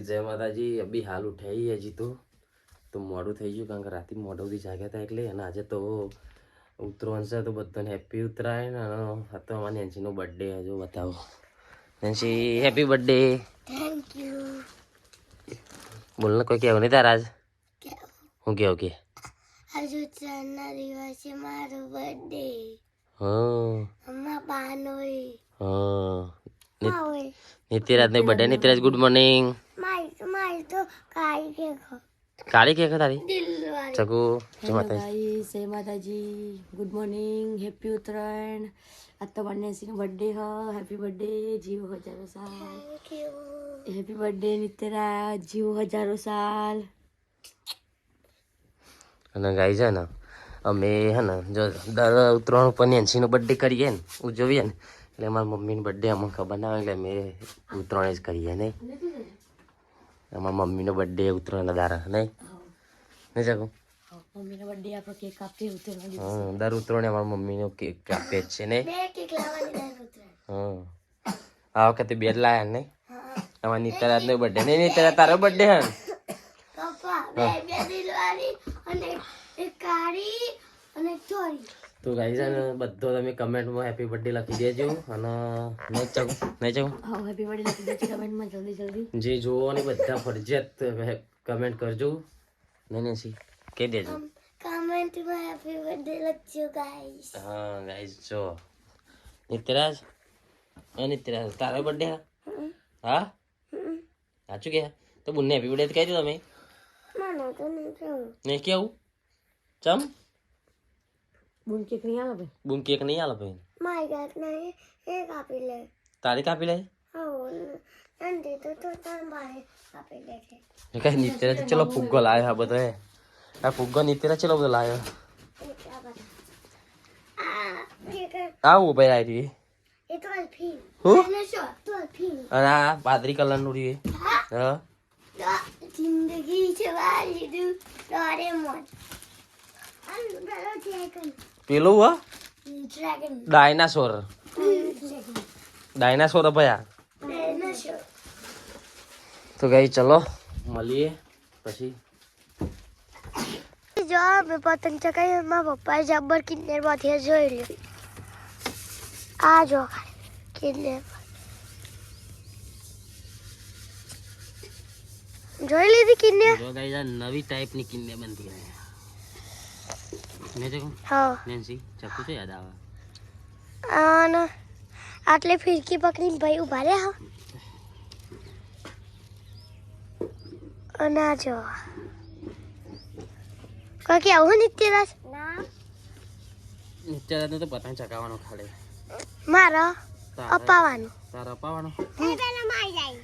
જય માતાજી અભી હાલ ઉઠાઈ હજી તો. તો મોડું થઈ ગયું કારણ કે રાતે મોડું સુધી જાગ્યા હતા એટલે અને આજે તો ઉતરો છે તો બધાને હેપી ઉતરાયણ અને તો અમારી નેન્સીનો બર્થડે હજુ બતાવો. Nancy happy birthday thank you બોલ ને કોઈ કહેવું નહીં તારા આજ? હું કહેવું કે? આજે ઉત્તરાયણના દિવસે મારો બર્થડે હા. અમ્મા બાનો હા. હોય નિત્યરાજની બર્થડે નિત્યરાજ ગુડ મોર્નિંગ કાળી કેક કાળી કેક તારી દિલવાળી. ચકુ જય માતાજી. જય માતાજી. Good morning happy Uttarayan. આજ તો વન્યાસીનો બર્થડે હ. હેપી બર્થડે જીવ હજારો સાલ. Happy birthday Nityaraj. જીવ હજારો સાલ. અને ગાઈ છે ને અમે હે ને જો દર ઉત્તરાયણ ઉપર નેન્સીનો બર્થડે કરીએ ને ઉજવીએ ને એટલે અમારા મમ્મીનો બર્થડે અમને ખબર ના હોય એટલે અમે ઉત્તરાયણ જ કરીએ નહીં? અમારા મમ્મીનો બર્થડે ઉત્તરાયણના દારા નહીં? નહીં જાગો? મમ્મીનો બર્થડે આપણો કેક કાપીએ ઉત્તરાયણ હા દર ઉત્તરાયણે અમારા મમ્મીનો કેક કાપે છે નહીં? બે કેક લાવવાની દર ઉત્તરાયણ હા. આ વખતે બે લાયા ને નહીં અમારા નિત્યરાજનો બર્થડે નહીં નિત્યરાજ તારો બર્થડે હે? પપ્પા બે બે દિલવાળી અને એક કાળી અને એક થોડી તો ગાઈઝ અને બધો તમે કમેન્ટમાં હેપી બર્થડે લખી દેજો અને નહીં ચકું નહીં ચકું હા હેપી બર્થડે લખી દેજો કમેન્ટમાં જલ્દી જલ્દી. જે જોવો ને બધા ફરજિયાત કમેન્ટ કરજો. નહીં નહીં સી કહી દેજો. કમેન્ટમાં હેપી બર્થડે લખજો ગાઈઝ હા ગાઈઝ જો. નિત્યરાજ? હા નિત્યરાજ તારો બર્થડે હા? સાચું કે? તો બુનને હેપી બર્થડે કહી દો તમે. નહીં કેવું ચમ? બૂન કેક નહીં આલે ભાઈ? બૂમ કેક નહીં આલે ભાઈ? મારી ગાત નહીં એ કાપી લે. તારી કાપી લે? હા અંતે તો તો તાર મારે આપી લે છે. કઈ ચલો ફુગ્ગો બધો. આ ફુગ્ગો ચલો બધો આ ભાઈ એ તો અલ્ફી હું? તો અલ્ફી અને આ પાદરી કલરનું રહ્યું હા? જિંદગી છે વાલી દુ ડોરેમોન અન પેલો ડ્રેગન પેલું હા? ડ્રેગન ડાયનાસોર ડાયનાસોર ભયા. ડાયનાસોર તો ગઈ ચલો મળીએ પછી. જો મેં પતંગ ચકાઈ મારા પપ્પાએ જબ્બર કિન્નરમાંથી જોઈ લ્યો. આ જો કિન્નર. જોઈ લીધી કિન્નર? જો ગઈ આ નવી ટાઈપની કિન્ને બનતી રહે ને ચકુ હા. નેન્સી ચકુ છે યાદ આવે. અને આટલે ફિરકી પકડીને ભાઈ ઊભા રહ્યા. અને આ જો. કાકી આવું નિત્યરાજ? ના. નિત્યારાજ તો પતંગ ચકાવવાનો ખાડે મારો? તારે- અપાવાનું. મારી જાય.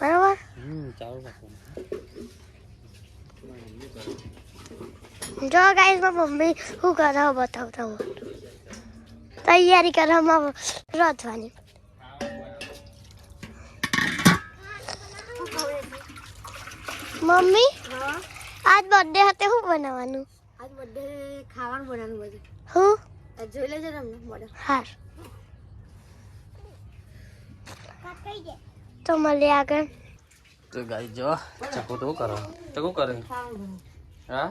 બરાબર? હમ ચાલો રાખવાનું. જો ગાઈસ મારી મમ્મી શું કરે બતાવતા હું તૈયારી કરે મારે રથવાની મમ્મી આજ બર્થડે હતે શું બનાવવાનું? આજ બર્થડે ખાવાનું બનાવવાનું બધું. હું? જોઈ લેજો તમને મોડે હાર. તો મળીએ આગળ. તો ગાઈ જો ચકુ તો શું કરો? ચકુ કરે હા?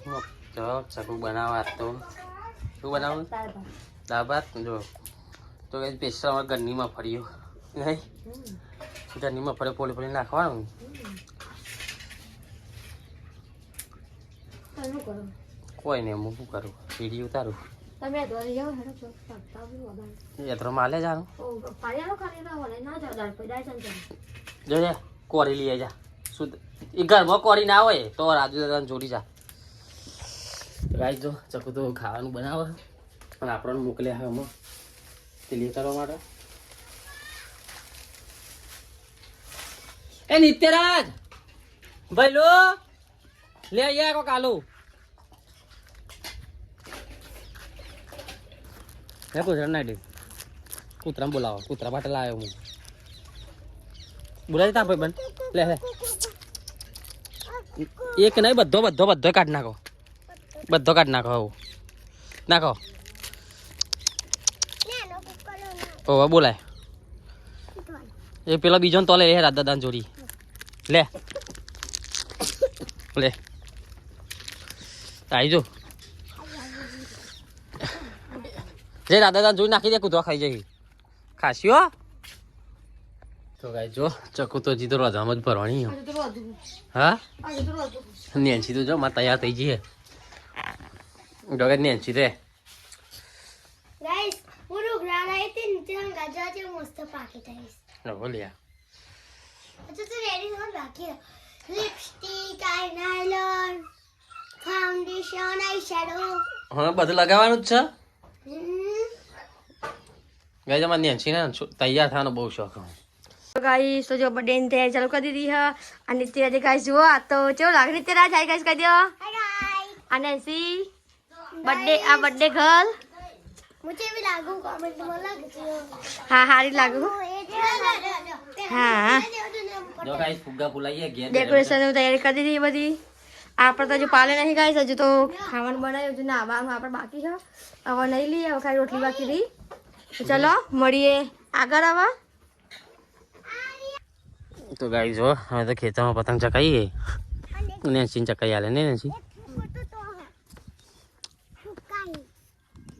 જો ચકુ બનાવવા તો શું બનાવું દાળ ભાત જો તો કઈ સ્પેશિયલ અમારા ગરનીમાં ફર્યો નહીં ગરનીમાં ફરે પોલી પોલી નાખવાનું કોઈ નહીં હું શું કરું સીડી ઉતારું તો વધારે માલે જાનું જો જા કોરી લઈ જા શું એ ઘરમાં કોરી ના હોય તો રાજુ દાદાને જોડી જા ગાઈ જો ચકુ તો ખાવાનું બનાવે. અને આપણને મોકલ્યા આવે એમાં તે કરવા માટે. એ નિત્યરાજ! ભાઈ, લો! લે, અહીંયા કો કાલો. હે કૂતરા નાડી કૂતરા બોલાવો. કૂતરા માટે લાવ્યો હું. બોલાવી તા ભાઈ બન લે લે. એક નહીં, બધો બધો બધો કાઢ નાખો. બધો કાઢ નાખો આવું. નાખો. ઓ બોલાય. એ પેલો બીજો તો લે રાધા દાન જોડી. લે. લે. આવી જો. જે રાધા દાન જોઈ નાખી દે કૂદવા ખાઈ જઈ ખાસી હો. તો ગાઈ જો ચકુ તો જીતો રજામાં જ ભરવાની હો. નેન્સી તો જો માં તૈયાર થઈ જઈએ. Dogat ni anci. Guys, mulu grana itu nanti orang gajah aja mesti pakai guys. Nah boleh ya. Itu tuh ready kan pakai lipstick, eyeliner, foundation, eyeshadow. હા બધું લગાવવાનું જ છે ગાઈ તમારે નેન્સી ને તૈયાર થવાનો બહુ શોખ તો ગાઈસ તો જો બર્થડે ની તૈયારી ચાલુ કરી દીધી હા અને તેરા જે ગાઈસ જુઓ તો ચેવો લાગણી તેરા જાય ગાઈસ કહી દો અને સી બર્થડે આ બર્થડે ગર્લ મુજે ભી લાગુ કમેન્ટમાં લાગજો હા હારી લાગુ હા જો ગાઈસ ફુગ્ગા ફુલાઈએ ગયા ડેકોરેશન હું તૈયારી કરી દીધી બધી. આપણે તો હજુ પાલે નહીં ગાઈસ હજુ તો ખાવાનું બનાવ્યું ને નાવાનું આપણે બાકી છે. હવે નહીં લઈએ હવે ખાલી રોટલી બાકી રહી. ચલો મળીએ. આગળ આવા તો ગાઈ જો હવે તો ખેતરમાં પતંગ ચકાઈએ નેસીન ચકાઈ આલે ને નેસી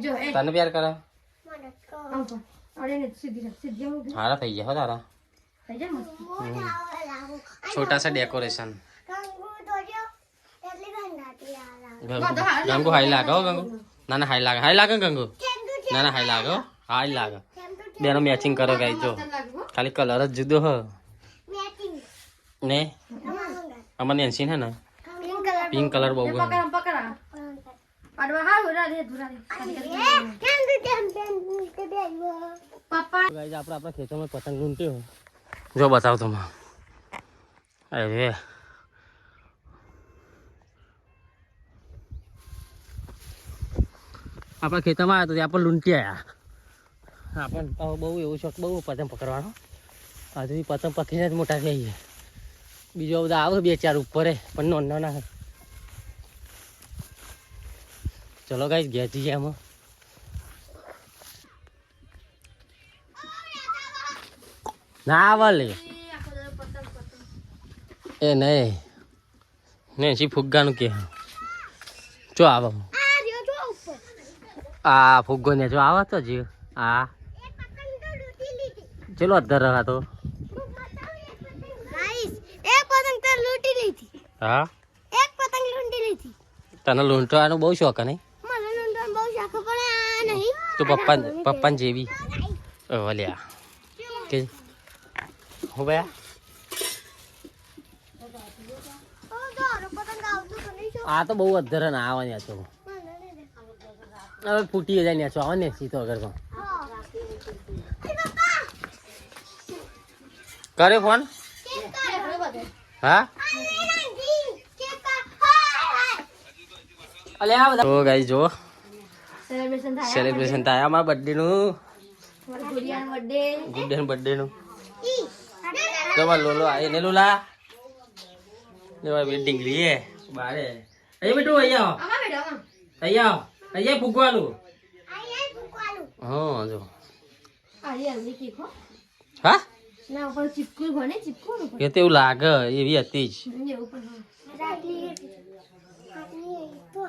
જો એ તને પ્યાર કરે મને કો આમ પર અરે ને સીધી રાખ સીધી આમ ઊભી. હારા થઈ ગયા હો તારા થઈ જાય મસ્ત મોટા लागू છોટા સા ડેકોરેશન કંગુ તો જો એટલી ગંધાતી આ બધો ગંગુ હાઈ લાગે હો ગંગુ ના ના હાઈ લાગે હાઈ લાગે ને ગંગુ કેમ તું ના ના હાઈ લાગે હો હાઈ લાગે કેમ તું બેનો મેચિંગ કરો ગાઈ જો લાગુ હો. ખાલી કલર જ જુદો હ મેચિંગ ને અમારું અમાર નેન્સી હે ને પિંક કલર પિંક કલર બહુ ગમે પકડ પકડા પાડવા હા ઉરા રે ધુરા રે કેમ તું કેમ કે બેવો પપ્પા ગાઈ આપણે આપણા ખેતરમાં પતંગ લૂંટ્યો જો બતાવ તમે અરે આપણા ખેતરમાં આવ્યા તો ત્યાં પણ લૂંટી આવ્યા આપણને તો બહુ એવું શોખ બહુ પતંગ પકડવાનો હજુ પતંગ પકડીને જ મોટા થઈ ગયા બીજો બધા આવે બે ચાર ઉપર પણ નો નાના હે. ચલો ગાઈ ઘેર જઈએ આમાં ના આવે લે એ નહીં. નહીં સી ફુગ્ગાનું કે. જો આવે. આ ફુગ્ગો ને જો આવો તો જીવ. આ. ચલો અધર રહ્યા તો. ગાઈસ એક પતંગ તો લૂંટી લીધી હા? એક પતંગ લૂંટી લીધી. તને લૂંટવાનો બહુ શોખ નહીં મને લૂંટવાનો બહુ શોખ પણ આ નહીં તું પપ્પા પપ્પાને જેવી. વલ્યા કે? હું ભયા. તો આ તો બહુ અધર ને આવવાની તો. મને હવે ફૂટી જાય ને છો આવે ને સીધો એ પપ્પા કર્યો ફોન? હા? કર અલે આ બધા તો ગાઈ જો સેલિબ્રેશન થાય સેલિબ્રેશન અમારા બર્થડે નું મારા બર્થડે ગુડ ડે બર્થડે નું ઈ. લોલો આય ને લોલા. લેવા બે ડીંગલી હે. બારે. અહીં બેટું અહીંયા આવો. આમાં બેઠો આમાં. અહીંયા આવો. અહીંયા ભૂકવાલું હા જો. હા. ના ઉપર ચીપકું ભણે ચીપકું એ તો લાગે એવી હતી જ એવું પણ હા રાતલી આટલી તો લેપે બચે ફોટા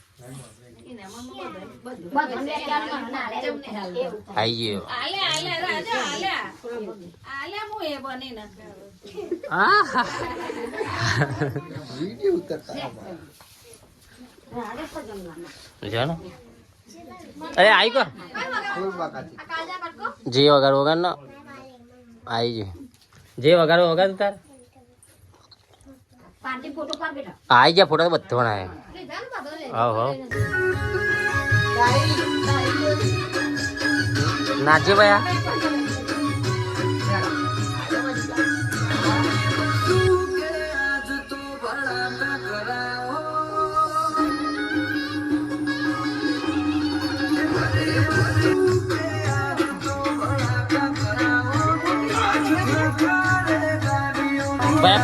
ગયો. અરે આવી કાજા પટકો વગર વગર નો આવી ગયું. જે વગાડો વગાડ તાર. પાર્ટી ફોટો પાડ બેટા આઈ ગયા ફોટો બધો બનાવે લે જા ને પાછો લે. હાવ હાવ નાચે ભાઈ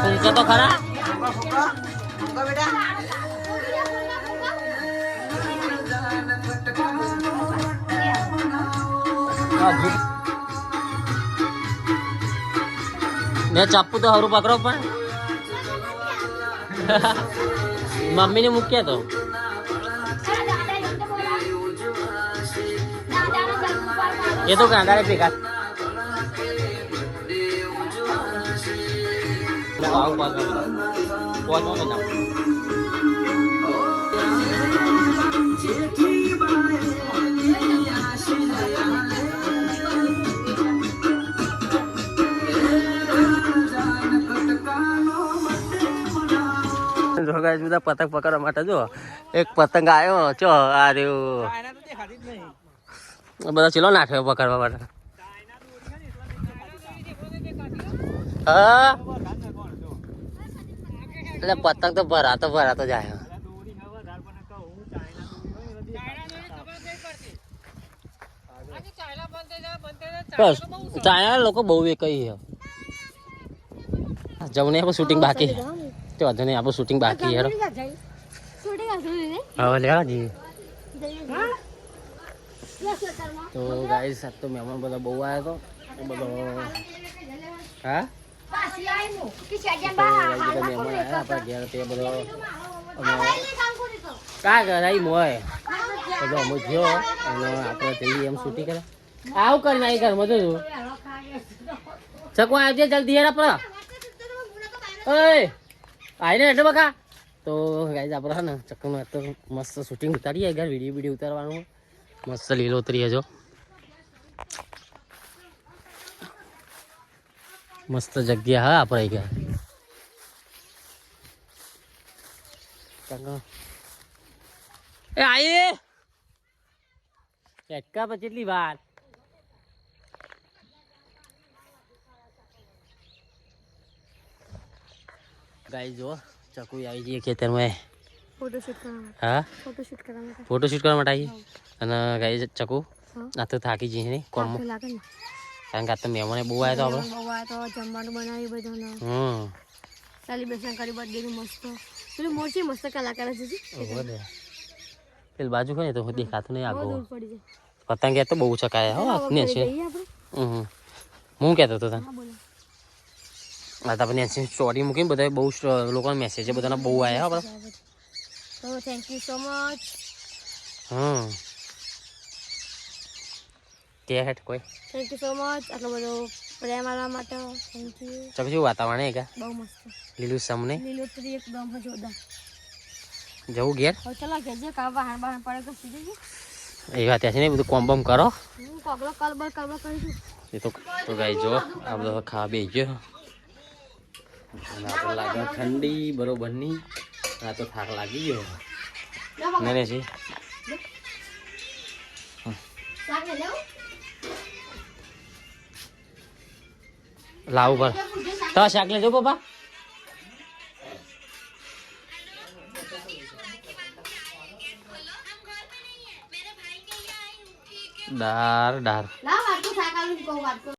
પૂછો તો ખરા. ને ચાપુ તો હરું પકડો પણ. મમ્મીને મૂક્યા તો. એ તો ગાંડા ભેગા. આવું પાછું. પહોંચવાનું બધા પતંગ પકડવા માટે જો. એક પતંગ આવ્યો ચો, આ રહ્યું. બધા ચીલો નાખ્યો પકડવા માટે. એટલે પતંગ તો ભરાતો ભરાતો જાય બસ ચાઇના લોકો બહુ એ કઈ છે. જવું આપણું શૂટિંગ બાકી તે વાંધો નહીં આપણું શૂટિંગ બાકી હેરો હવે લેવા જઈએ તો ગાઈસ આજ તો મહેમાન બધા બહુ આવ્યા તો. બધો હા? મહેમાન આવ્યા આપણા ઘેર તે બધો કા કરાઈ મોય બધો અમે ગયો અને આપણે જઈએ એમ શૂટિંગ કરે. આવું કરી નાખી ઘરમાં તો તું. ચકુ આવજે જલ્દી હેર આપણે. ઓય આઈને એટલે બકા? તો ગાઈઝ આપણે છે ને ચક્કરમાં તો મસ્ત શૂટિંગ ઉતારીએ ઘર વીડિયો વીડિયો ઉતારવાનું. મસ્ત લીલોતરી જો. મસ્ત જગ્યા હા આપણે ગયા એ આયે! ચટકા પછી એટલી વાર? ગાઈ જો ચકુ આવી જઈએ ખેતરમાં. હા? ફોટોશૂટ કરવા માટે. આવી? અને ગાઈ ચકુ. આ તો થાકી જઈએ ને કોણ કારણ કે આ તો મહેમાને બહુ આવ્યા તો આપણે. જમવાનું બનાવી બધું હમ. સેલિબ્રેશન કરી બર્થડે નું મસ્ત. પેલું મોરચી મસ્ત કલાકાર છે. પેલી બાજુ હોય ને તો દેખાતું નહીં આગળ પતંગ તો બહુ ચકાય હો આપને છે. હું કહેતો હતો તને? હા પણ નેન્સી સ્ટોરી મૂકીને બધા બહુ લોકોના મેસેજ બધાના બહુ આવ્યા હો આપણે તો થેન્ક યુ સો મચ હમ. કે હેઠ કોઈ? થેન્ક યુ સો મચ આટલો બધો પ્રેમ આવવા માટે થેન્ક યુ ચક વાતાવરણ હે કે? બહુ મસ્ત. લીલું સમને? લીલોતરી એકદમ જોરદાર. જવું ઘેર? હવે ચલો કેજે કા વાહન વાહન પડે તો સીધે જ એ વાત છે ને બધું કોમ કરો. કોગલો કલબર કલબર કરીશું. એ તો તો ગાઈ જો આ બધો ખાવા બે ગયો. અને લાગે ઠંડી બરોબરની. આ તો થાક લાગી ગયો ને ને છે લાવું પર તો શાક લેજો પપ્પા. લાવ શાક આલું કહું વાટકો